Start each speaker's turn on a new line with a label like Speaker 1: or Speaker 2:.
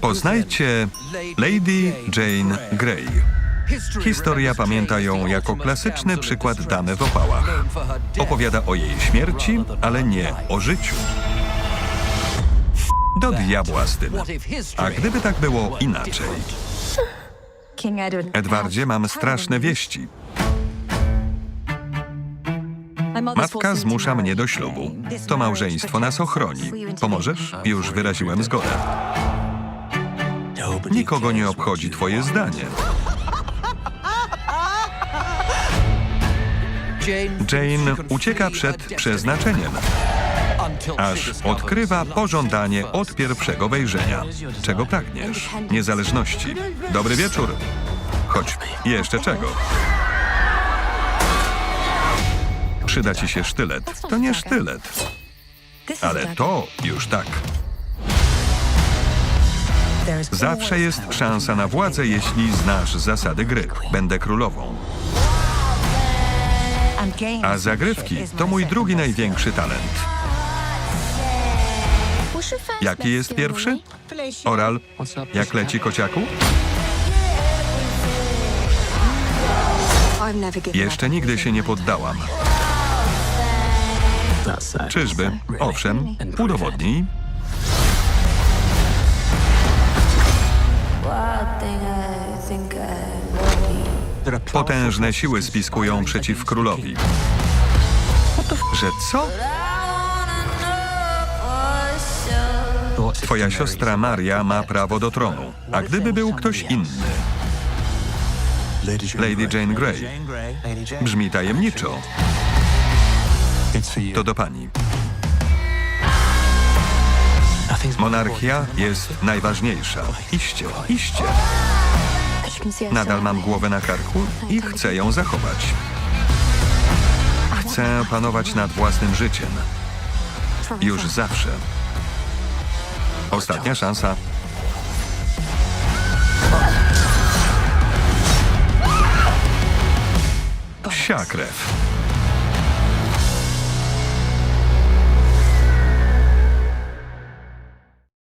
Speaker 1: Poznajcie Lady Jane Grey. Historia pamięta ją jako klasyczny przykład damy w opałach. Opowiada o jej śmierci, ale nie o życiu. Do diabła z tym. A gdyby tak było inaczej? Edwardzie, mam straszne wieści. Matka zmusza mnie do ślubu. To małżeństwo nas ochroni. Pomożesz? Już wyraziłem zgodę. Nikogo nie obchodzi twoje zdanie. Jane ucieka przed przeznaczeniem, aż odkrywa pożądanie od pierwszego wejrzenia. Czego pragniesz? Niezależności. Dobry wieczór. Chodź, jeszcze czego? Przyda ci się sztylet. To nie sztylet, ale to już tak. Zawsze jest szansa na władzę, jeśli znasz zasady gry. Będę królową. A zagrywki to mój drugi największy talent. Jaki jest pierwszy? Oral, jak leci kociaku? Jeszcze nigdy się nie poddałam. Czyżby? Owszem, udowodnij. Potężne siły spiskują przeciw królowi. Że co? Twoja siostra Maria ma prawo do tronu. A gdyby był ktoś inny? Lady Jane Grey. Brzmi tajemniczo. To do pani. Monarchia jest najważniejsza. Iście, iście. Nadal mam głowę na karku i chcę ją zachować. Chcę panować nad własnym życiem. Już zawsze. Ostatnia szansa. Psia krew.